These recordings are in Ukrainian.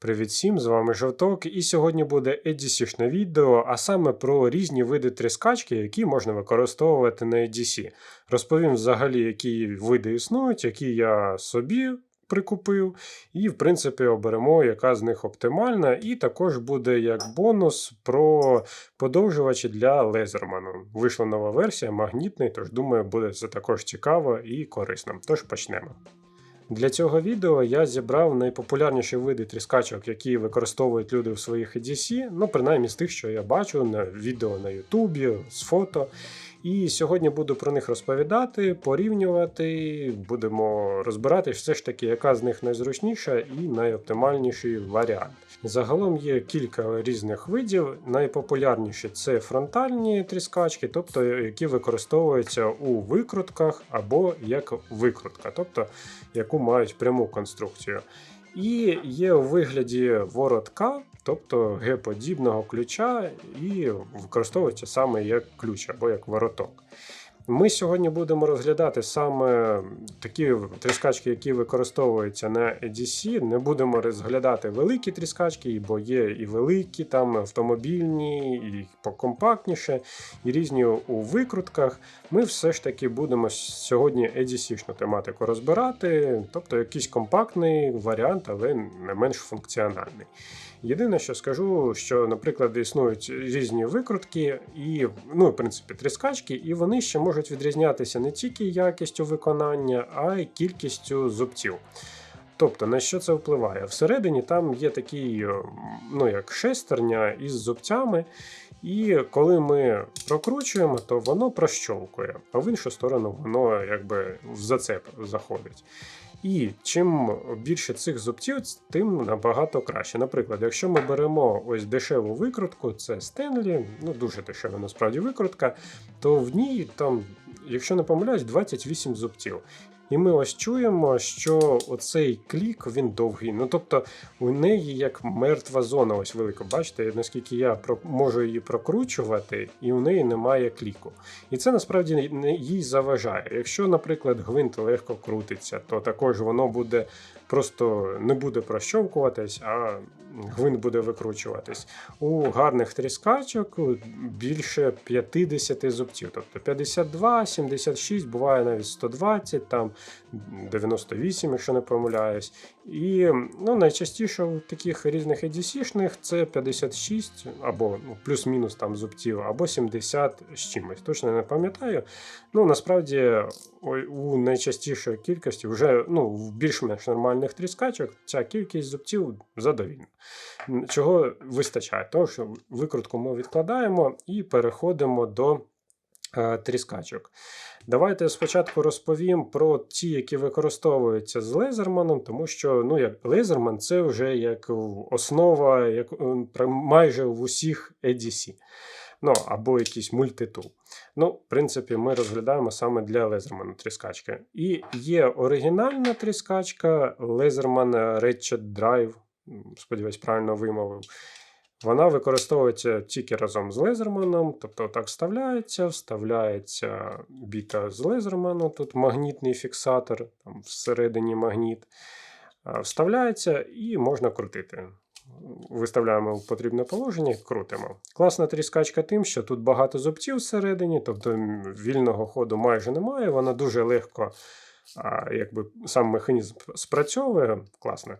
Привіт всім, з вами Жовток, і сьогодні буде EDC-шне відео, а саме про різні види тріскачки, які можна використовувати на EDC. Розповім взагалі, які види існують, які я собі прикупив, і, в принципі, оберемо, яка з них оптимальна. І також буде як бонус про подовжувачі для лезерману. Вийшла нова версія, магнітний, тож думаю, буде це також цікаво і корисно. Тож почнемо. Для цього відео я зібрав найпопулярніші види тріскачок, які використовують люди в своїх EDC, ну принаймні з тих, що я бачу на відео на Ютубі, з фото. І сьогодні буду про них розповідати, порівнювати, будемо розбирати все ж таки, яка з них найзручніша і найоптимальніший варіант. Загалом є кілька різних видів. Найпопулярніші це фронтальні тріскачки, тобто які використовуються у викрутках або як викрутка, тобто яку мають пряму конструкцію. І є у вигляді воротка, тобто Г-подібного ключа, і використовується саме як ключ або як вороток. Ми сьогодні будемо розглядати саме такі тріскачки, які використовуються на EDC. Не будемо розглядати великі тріскачки, бо є і великі, там автомобільні, і покомпактніше, і різні у викрутках. Ми все ж таки будемо сьогодні EDC-шну тематику розбирати, тобто якийсь компактний варіант, але не менш функціональний. Єдине, що скажу, що, наприклад, існують різні викрутки і, ну, в принципі, тріскачки, і вони ще можуть відрізнятися не тільки якістю виконання, а й кількістю зубців. Тобто, на що це впливає? Всередині там є такий, ну, як шестерня із зубцями, і коли ми прокручуємо, то воно прощолкує, а в іншу сторону воно якби в зацеп заходить. І чим більше цих зубців, тим набагато краще. Наприклад, якщо ми беремо ось дешеву викрутку, це Стенлі, ну дуже дешева насправді викрутка, то в ній там, якщо не помиляюсь, 28 зубців. І ми ось чуємо, що оцей клік він довгий. Ну тобто у неї як мертва зона, ось велика. Бачите, наскільки я можу її прокручувати, і у неї немає кліку. І це насправді їй заважає. Якщо, наприклад, гвинт легко крутиться, то також воно буде просто не буде прощовкуватись, а гвинт буде викручуватись. У гарних тріскачок більше 50 зубців, тобто 52, 76, буває навіть 120, там 98, якщо не помиляюсь. І ну, найчастіше у таких різних EDC-шних це 56 або ну, плюс-мінус там зубців, або 70 з чимось. Точно не пам'ятаю. Ну, Насправді у найчастішої кількості вже ну, в більш-менш нормальних тріскачок ця кількість зубців задовільна. Чого вистачає? Тому що викрутку ми відкладаємо і переходимо до тріскачок. Давайте спочатку розповім про ті, які використовуються з лезерманом, тому що ну, як лезерман це вже як основа як, майже в усіх EDC. Ну, або якийсь мультитул. Ну, в принципі, ми розглядаємо саме для лезермана тріскачки. І є оригінальна тріскачка Laserman Ratchet Drive. Сподіваюсь, правильно вимовив. Вона використовується тільки разом з лезерманом, тобто так вставляється, вставляється біта з лезерману, тут магнітний фіксатор, там всередині магніт. Вставляється і можна крутити. Виставляємо в потрібне положення, крутимо. Класна тріскачка тим, що тут багато зубців всередині, тобто вільного ходу майже немає, вона дуже легко якби сам механізм спрацьовує класно.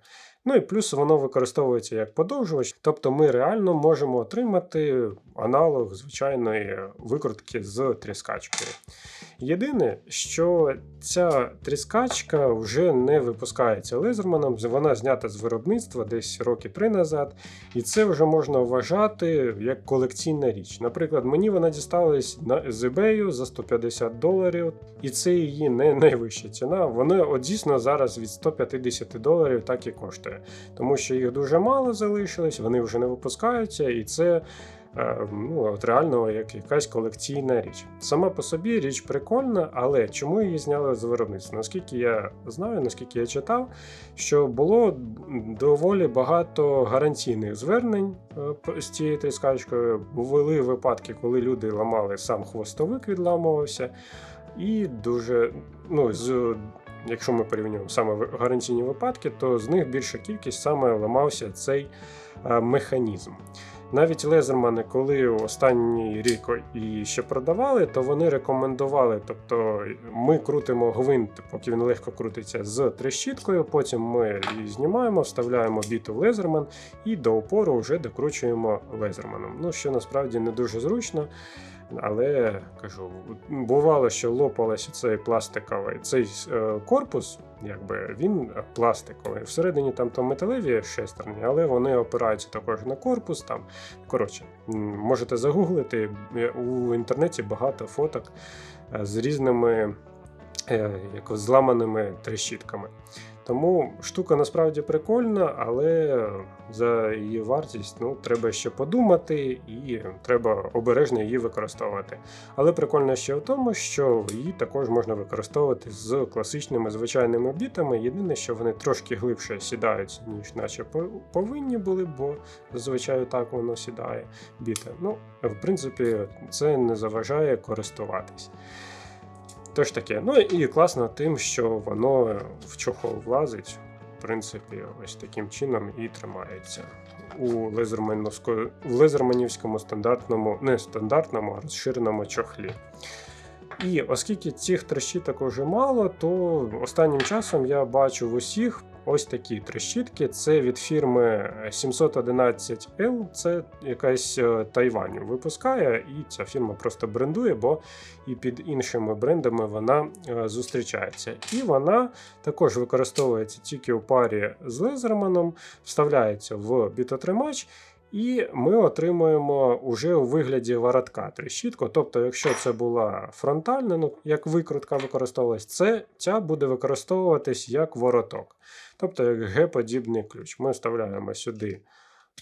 Ну і плюс воно використовується як подовжувач, тобто ми реально можемо отримати аналог звичайної викрутки з тріскачкою. Єдине, що ця тріскачка вже не випускається лезерманом, вона знята з виробництва десь роки три назад, і це вже можна вважати як колекційна річ. Наприклад, мені вона дісталась з eBay за 150 доларів, і це її не найвища ціна. Вона от дійсно зараз від 150 доларів так і коштує, тому що їх дуже мало залишилось, вони вже не випускаються, і це. Е, ну, от реально як якась колекційна річ. Сама по собі річ прикольна, але чому її зняли з виробництва? Наскільки я знаю, наскільки я читав, що було доволі багато гарантійних звернень е, з цією тріскачкою. Були випадки, коли люди ламали сам хвостовик, відламувався, і дуже ну, з якщо ми порівнюємо саме гарантійні випадки, то з них більша кількість саме ламався цей е, механізм. Навіть лезермани, коли останній рік і ще продавали, то вони рекомендували. Тобто ми крутимо гвинт, поки він легко крутиться з трещіткою, потім ми її знімаємо, вставляємо біту в лезерман і до опору вже докручуємо лезерманом. Ну, що насправді не дуже зручно. Але кажу, бувало, що лопалось цей пластиковий цей е, корпус, якби він пластиковий. Всередині там то металеві шестерні, але вони опираються також на корпус. Там коротше, можете загуглити е, у інтернеті багато фоток е, з різними е, як зламаними трещітками. Тому штука насправді прикольна, але за її вартість ну, треба ще подумати і треба обережно її використовувати. Але прикольно ще в тому, що її також можна використовувати з класичними звичайними бітами. Єдине, що вони трошки глибше сідають, ніж наче повинні були, бо зазвичай так воно сідає біта. Ну, в принципі, це не заважає користуватись. Тож таке. Ну і класно тим, що воно в чохол влазить. В принципі, ось таким чином і тримається у лезерманівсько- лезерманівському стандартному, не стандартному, а розширеному чохлі. І оскільки цих трещіток уже мало, то останнім часом я бачу в усіх ось такі трещітки. Це від фірми 711L, це якась е, Тайвань випускає, і ця фірма просто брендує, бо і під іншими брендами вона е, зустрічається. І вона також використовується тільки у парі з лезерманом, вставляється в бітотримач. І ми отримуємо уже у вигляді воротка трещітку. Тобто, якщо це була фронтальна, ну як викрутка використовувалась, це ця буде використовуватись як вороток. Тобто як Г-подібний ключ. Ми вставляємо сюди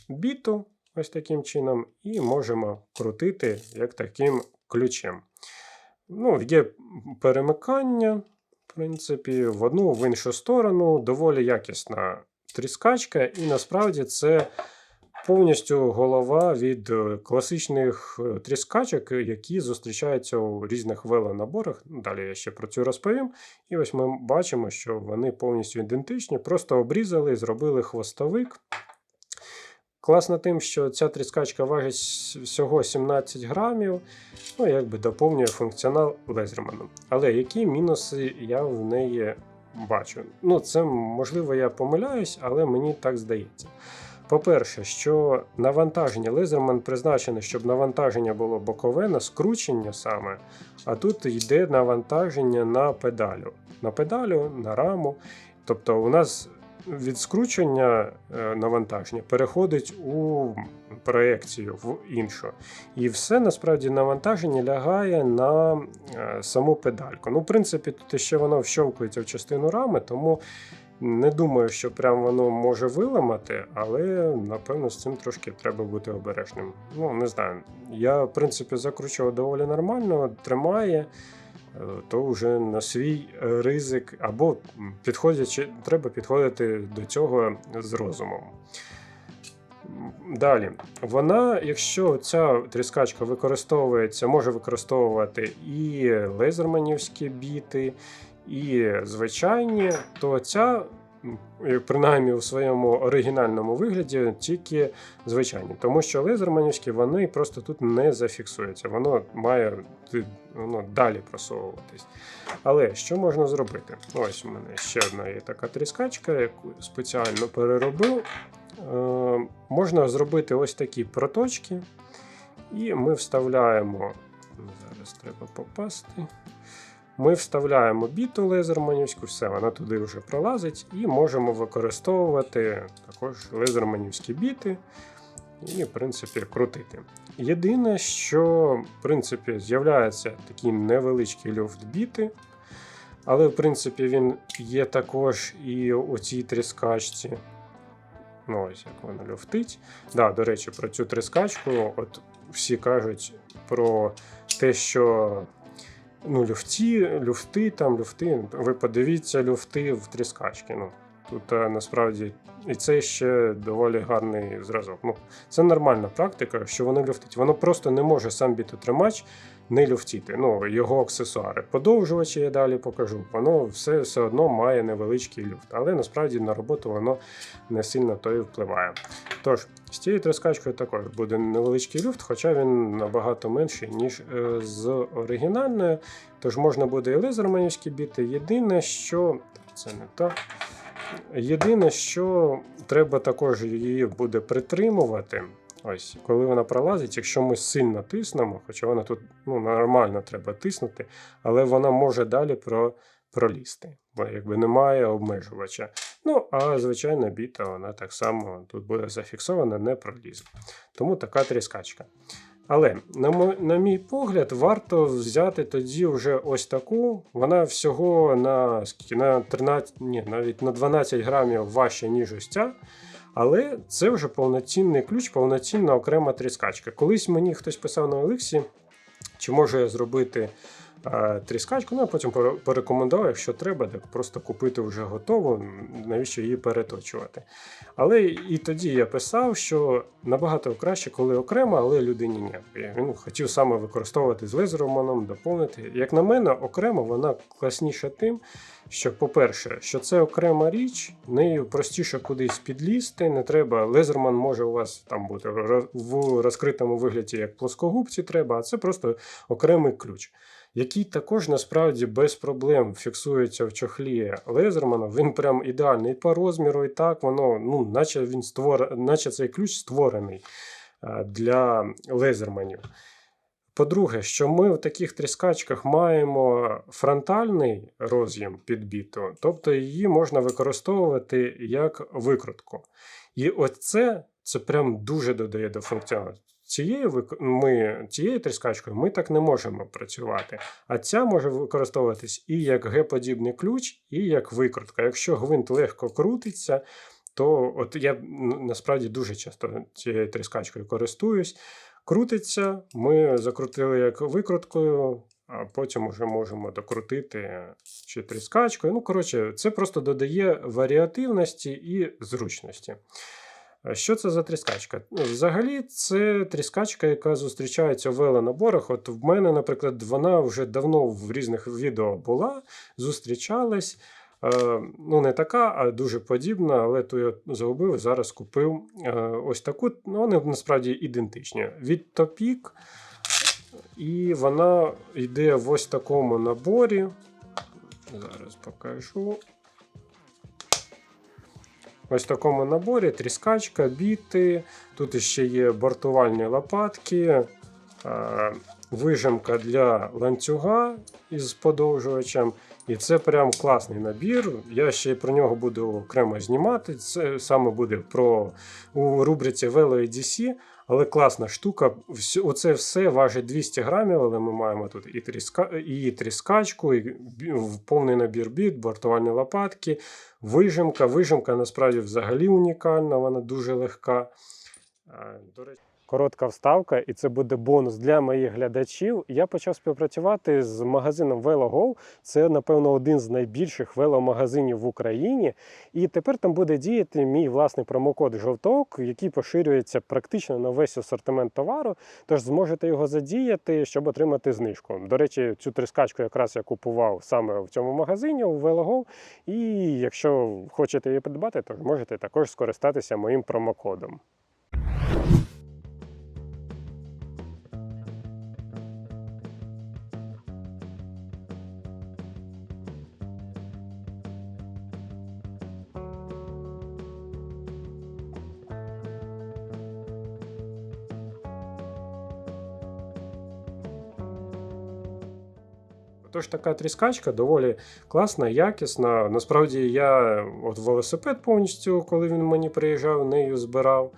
біту ось таким чином, і можемо крутити як таким ключем. Ну, Є перемикання, в принципі, в одну, в іншу сторону, доволі якісна тріскачка, і насправді це повністю голова від е, класичних е, тріскачок, які зустрічаються у різних велонаборах. Далі я ще про це розповім. І ось ми бачимо, що вони повністю ідентичні, просто обрізали, і зробили хвостовик. Класно тим, що ця тріскачка важить всього 17 грамів, ну якби доповнює функціонал лезерману. Але які мінуси я в неї бачу? Ну, це можливо я помиляюсь, але мені так здається. По-перше, що навантаження лезерман призначений, щоб навантаження було бокове на скручення саме, а тут йде навантаження на педалю. На педалю, на раму. Тобто у нас від скручення е, навантаження переходить у проекцію в іншу. І все насправді навантаження лягає на е, саму педальку. Ну, в принципі, тут ще воно вщовкується в частину рами, тому не думаю, що прям воно може виламати, але напевно з цим трошки треба бути обережним. Ну, не знаю. Я, в принципі, закручував доволі нормально, тримає. е, То вже на свій ризик, або підходячи, треба підходити до цього з розумом. Далі, вона, якщо ця тріскачка використовується, може використовувати і лезерманівські біти, і звичайні, то ця, принаймні у своєму оригінальному вигляді, тільки звичайні. Тому що лезерманівські вони просто тут не зафіксуються, воно має воно далі просовуватись. Але що можна зробити? Ось у мене ще одна є така тріскачка, яку спеціально переробив. Е, можна зробити ось такі проточки, і ми вставляємо. Зараз треба попасти. Ми вставляємо біту лезерманівську, все, вона туди вже пролазить, і можемо використовувати також лезерманівські біти і, в принципі, крутити. Єдине, що в принципі з'являється такий невеличкий люфт біти, але в принципі він є також і у цій тріскачці. Ну, ось як вона люфтить. Да, до речі, про цю тріскачку, от всі кажуть про те, що ну, люфті, люфти, там люфти. Ви подивіться люфти в тріскачки. Ну, Тут е, насправді і це ще доволі гарний зразок. Ну, це нормальна практика, що воно люфтить. Воно просто не може сам бітотримач не люфтіти. Ну, його аксесуари. Подовжувачі я далі покажу. Воно все все одно має невеличкий люфт, але насправді на роботу воно не сильно то і впливає. Тож, з цією трискачкою також буде невеличкий люфт, хоча він набагато менший, ніж е, з оригінальною. Тож можна буде і лезерманівські біти. Єдине, що це не так. Єдине, що треба також її буде притримувати. Ось, коли вона пролазить, якщо ми сильно тиснемо, хоча вона тут ну, нормально треба тиснути, але вона може далі про, пролізти, бо якби немає обмежувача. Ну, а звичайна біта, вона так само тут буде зафіксована, не пролізе. Тому така тріскачка. Але, на, мо- на мій погляд, варто взяти тоді вже ось таку. Вона всього на на 13, ні, навіть на 12 грамів важче, ніж ось ця. Але це вже повноцінний ключ, повноцінна окрема тріскачка. Колись мені хтось писав на Олексі, чи можу я зробити тріскачку, ну а потім порекомендував, якщо треба, так просто купити вже готову, навіщо її переточувати. Але і тоді я писав, що набагато краще, коли окремо, але людині ні. Він хотів саме використовувати з лезероманом, доповнити. Як на мене, окремо вона класніша тим, що, по-перше, що це окрема річ, нею простіше кудись підлізти, не треба. Лезерман може у вас там бути в розкритому вигляді як плоскогубці треба, а це просто окремий ключ. Який також насправді без проблем фіксується в чохлі Лезермана. Він прям ідеальний і по розміру, і так воно, ну, наче він створ... наче цей ключ створений е, для лезерманів. По-друге, що ми в таких тріскачках маємо фронтальний роз'єм підбіту, тобто її можна використовувати як викрутку. І оце це прям дуже додає до функціоналу. Цією ми, цією тріскачкою ми так не можемо працювати. А ця може використовуватись і як Г-подібний ключ, і як викрутка. Якщо гвинт легко крутиться, то от я насправді дуже часто цією тріскачкою користуюсь. Крутиться, ми закрутили як викруткою, а потім вже можемо докрутити чи тріскачкою. Ну, коротше, це просто додає варіативності і зручності. А Що це за тріскачка? Ну, Взагалі, це тріскачка, яка зустрічається в велонаборах. От в мене, наприклад, вона вже давно в різних відео була, зустрічалась. Е, ну, не така, а дуже подібна, але ту я загубив. Зараз купив е, ось таку. Ну, вони насправді ідентичні. Від Топік. І вона йде в ось такому наборі. Зараз покажу. Ось в такому наборі тріскачка, біти. Тут ще є бортувальні лопатки, е, вижимка для ланцюга із подовжувачем. І це прям класний набір. Я ще про нього буду окремо знімати. Це саме буде про у рубриці Velo EDC. Але класна штука. Оце все важить 200 грамів, але ми маємо тут і, тріска, і тріскачку, і повний набір біт, бортувальні лопатки, вижимка. Вижимка насправді взагалі унікальна, вона дуже легка. А, До речі, коротка вставка, і це буде бонус для моїх глядачів. Я почав співпрацювати з магазином VeloGo. Це, напевно, один з найбільших веломагазинів в Україні. І тепер там буде діяти мій власний промокод жовток, який поширюється практично на весь асортимент товару. Тож зможете його задіяти, щоб отримати знижку. До речі, цю трискачку якраз я купував саме в цьому магазині у VeloGo. І якщо хочете її придбати, то можете також скористатися моїм промокодом. Тож така тріскачка доволі класна, якісна. Насправді я от велосипед повністю, коли він мені приїжджав, нею збирав.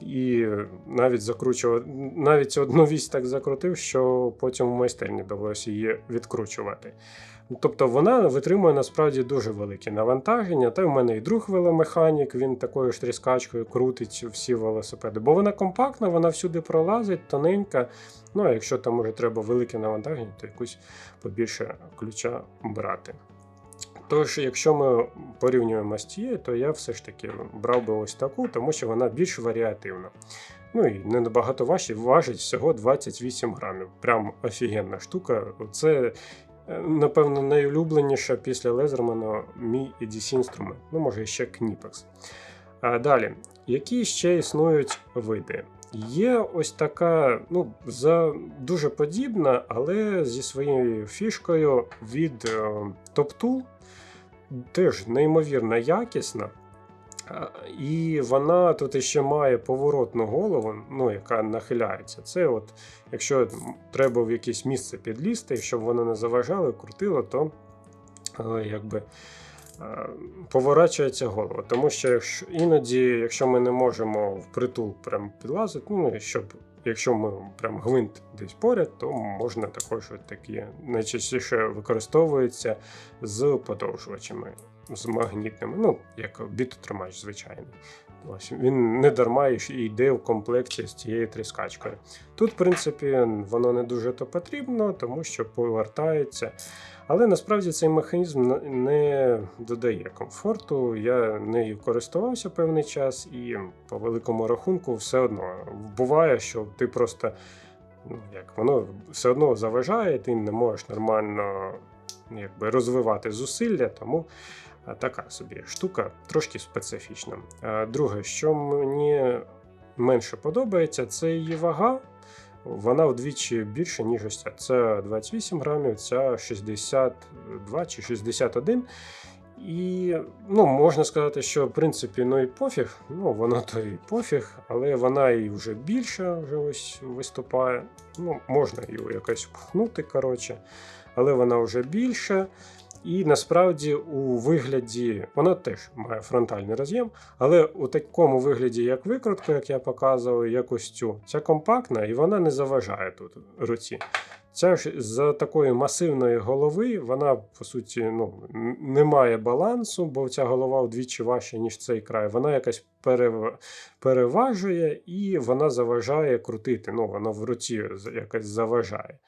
І навіть закручував, навіть одну вісь так закрутив, що потім в майстерні довелося її відкручувати. Тобто вона витримує насправді дуже великі навантаження. Та в мене і друг веломеханік, він такою ж тріскачкою крутить всі велосипеди. Бо вона компактна, вона всюди пролазить, тоненька. Ну а якщо там уже треба велике навантаження, то якусь побільше ключа брати. Тож, якщо ми порівнюємо з тією, то я все ж таки брав би ось таку, тому що вона більш варіативна. Ну і не набагато важче, важить всього 28 грамів. Прям офігенна штука. Це, напевно, найулюбленіша після Лезермана мій EDC інструмент. Ну, може, ще. А далі, які ще існують види? Є ось така, ну, за дуже подібна, але зі своєю фішкою від е, Top Tool. Теж неймовірно якісна. І вона тут іще має поворотну голову, ну, яка нахиляється. Це от, якщо треба в якесь місце підлізти, щоб воно не заважало, крутило, то е, якби е, поворачується голова. Тому що якщо, іноді, якщо ми не можемо впритул прям підлазити, ну, щоб якщо ми прям гвинт десь поряд, то можна також такі найчастіше використовуються з подовжувачами, з магнітними, ну, як бітотримач звичайний. Ось він не дарма йде в комплекті з цією тріскачкою. Тут, в принципі, воно не дуже то потрібно, тому що повертається. Але насправді цей механізм не додає комфорту. Я нею користувався певний час, і по великому рахунку все одно буває, що ти просто ну, як воно все одно заважає, ти не можеш нормально якби, розвивати зусилля, тому така собі штука трошки специфічна. Друге, що мені менше подобається, це її вага. Вона вдвічі більше, ніж ось ця. Це 28 грамів, ця 62 чи 61. І ну, можна сказати, що в принципі ну і пофіг, ну воно то і пофіг, але вона і вже більша вже ось виступає. Ну, можна її якось пхнути, коротше, але вона вже більша. І насправді у вигляді вона теж має фронтальний роз'єм, але у такому вигляді, як викрутка, як я показував, як ось цю, ця компактна і вона не заважає тут руці. Ця ж з такої масивної голови, вона по суті ну, не має балансу, бо ця голова вдвічі важча, ніж цей край. Вона якась перев... переважує і вона заважає крутити. Ну, вона в руці якось заважає.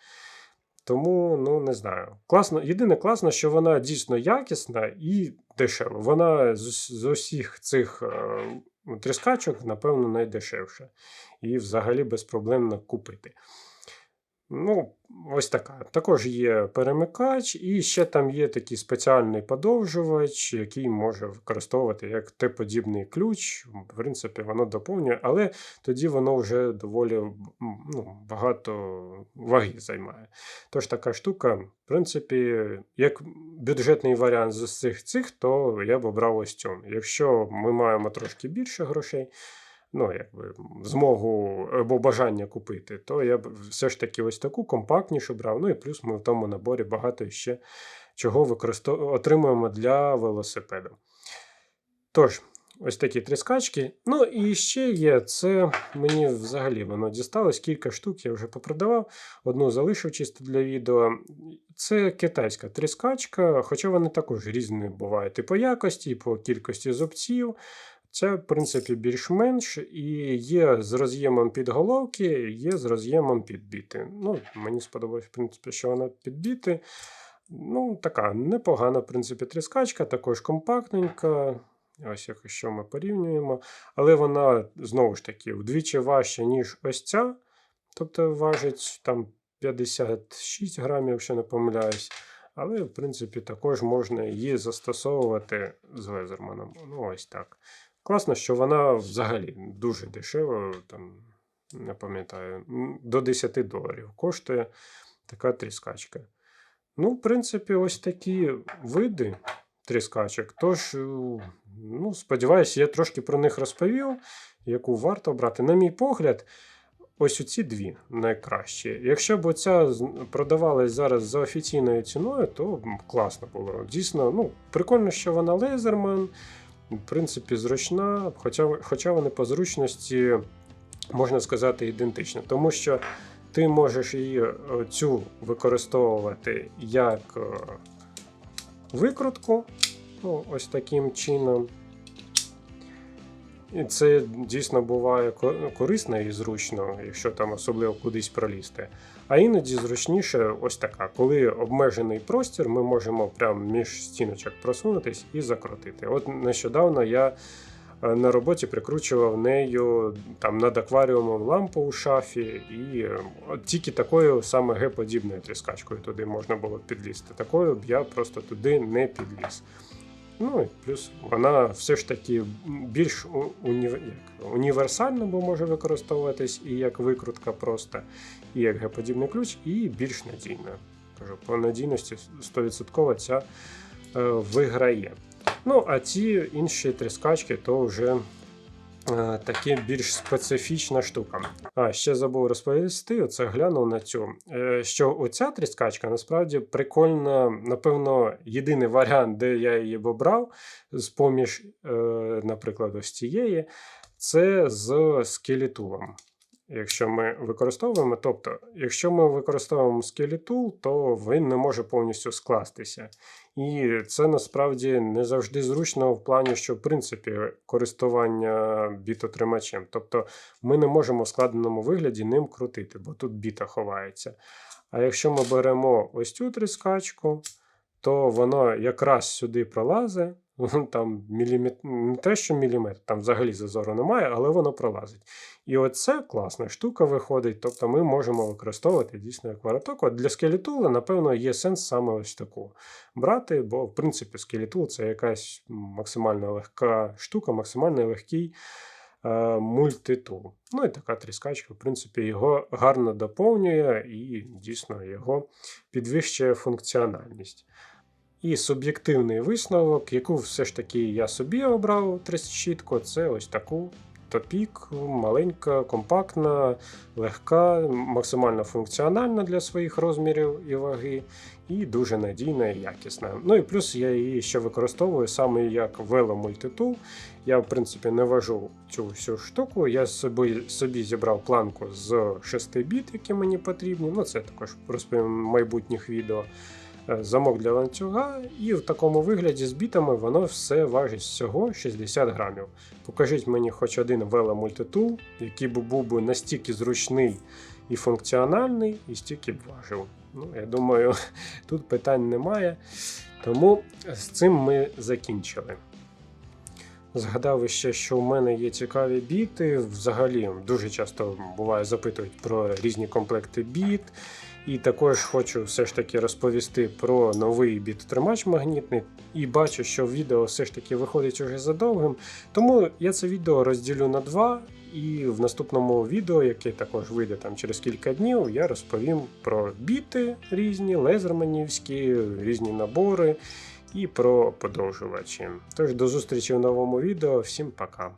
Тому, ну не знаю. Класно, єдине класно, що вона дійсно якісна і дешева. Вона з, з усіх цих е, тріскачок, напевно, найдешевша. І взагалі безпроблемно купити. Ну, ось така. Також є перемикач, і ще там є такий спеціальний подовжувач, який може використовувати як Т-подібний ключ. В принципі, воно доповнює, але тоді воно вже доволі ну, багато ваги займає. Тож така штука, в принципі, як бюджетний варіант з усіх цих, то я б обрав ось цю. Якщо ми маємо трошки більше грошей, ну, якби змогу або бажання купити, то я б все ж таки ось таку компактнішу брав. Ну і плюс ми в тому наборі багато ще чого використов... отримуємо для велосипеду. Тож, ось такі тріскачки. Ну і ще є, це мені взагалі воно дісталось, кілька штук я вже попродавав. Одну залишив чисто для відео. Це китайська тріскачка, хоча вони також різні бувають і по якості, і по кількості зубців. Це, в принципі, більш-менш і є з роз'ємом під головки, є з роз'ємом під біти. Ну, мені сподобалось, в принципі, що вона під біти. Ну, така непогана, в принципі, тріскачка, також компактненька. Ось якщо ми порівнюємо. Але вона знову ж таки вдвічі важча, ніж ось ця. Тобто важить там 56 грамів, якщо не помиляюсь. Але, в принципі, також можна її застосовувати з лезерманом. Ну, ось так. Класно, що вона взагалі дуже дешева, там, не пам'ятаю, до 10 доларів коштує така тріскачка. Ну, в принципі, ось такі види тріскачок. Тож, е, ну, сподіваюся, я трошки про них розповів, яку варто брати. На мій погляд, ось оці дві найкращі. Якщо б оця з- продавалась зараз за офіційною ціною, то класно було. Дійсно, ну, прикольно, що вона лезерман, в принципі, зручна, хоча, хоча вони по зручності, можна сказати, ідентичні. Тому що ти можеш її е, цю використовувати як е, викрутку, ну, ось таким чином. І це дійсно буває ко- корисно і зручно, якщо там особливо кудись пролізти. А іноді зручніше ось така, коли обмежений простір, ми можемо прямо між стіночок просунутись і закрутити. От нещодавно я е, на роботі прикручував нею там над акваріумом лампу у шафі, і е, от тільки такою саме Г-подібною тріскачкою туди можна було підлізти. Такою б я просто туди не підліз. Ну і плюс вона все ж таки більш уні... універсальна, бо може використовуватись і як викрутка просто, і як Г-подібний ключ, і більш надійна. Кажу, по надійності 100% ця е, виграє. Ну, а ці інші тріскачки то вже таке більш специфічна штука. А ще забув розповісти, оце глянув на цю. е, Що оця тріскачка насправді прикольна, напевно, єдиний варіант, де я її обрав, з поміж, е, наприклад, ось цієї, це з скелетулом. Якщо ми використовуємо, тобто, якщо ми використовуємо скелетул, то він не може повністю скластися. І це насправді не завжди зручно в плані, що в принципі користування бітотримачем. Тобто ми не можемо в складеному вигляді ним крутити, бо тут біта ховається. А якщо ми беремо ось цю тріскачку, то воно якраз сюди пролазить. Там мілімет... не те, що міліметр, там взагалі зазору немає, але воно пролазить. І оце класна штука виходить. Тобто ми можемо використовувати дійсно як вороток. От для скелетула, напевно, є сенс саме ось таку брати, бо в принципі скелетул це якась максимально легка штука, максимально легкий е, мультитул. Ну і така тріскачка, в принципі, його гарно доповнює і дійсно його підвищує функціональність. І суб'єктивний висновок, яку все ж таки я собі обрав трещітку, це ось таку топік, маленька, компактна, легка, максимально функціональна для своїх розмірів і ваги, і дуже надійна і якісна. Ну і плюс я її ще використовую саме як веломультитул. Я, в принципі, не важу цю всю штуку. Я собі, собі зібрав планку з 6 біт, які мені потрібні. Ну, це також розповім майбутніх відео. Е, Замок для ланцюга, і в такому вигляді з бітами воно все важить всього 60 грамів. Покажіть мені хоч один веломультитул, який би був би настільки зручний і функціональний, і стільки б важив. Ну, я думаю, тут питань немає. Тому з цим ми закінчили. Згадав ще, що в мене є цікаві біти. Взагалі дуже часто буває запитують про різні комплекти біт. І також хочу все ж таки розповісти про новий бітотримач магнітний. І бачу, що відео все ж таки виходить уже задовгим. Тому я це відео розділю на два. І в наступному відео, яке також вийде там через кілька днів, я розповім про біти різні, лезерманівські, різні набори і про подовжувачі. Тож до зустрічі в новому відео. Всім пока!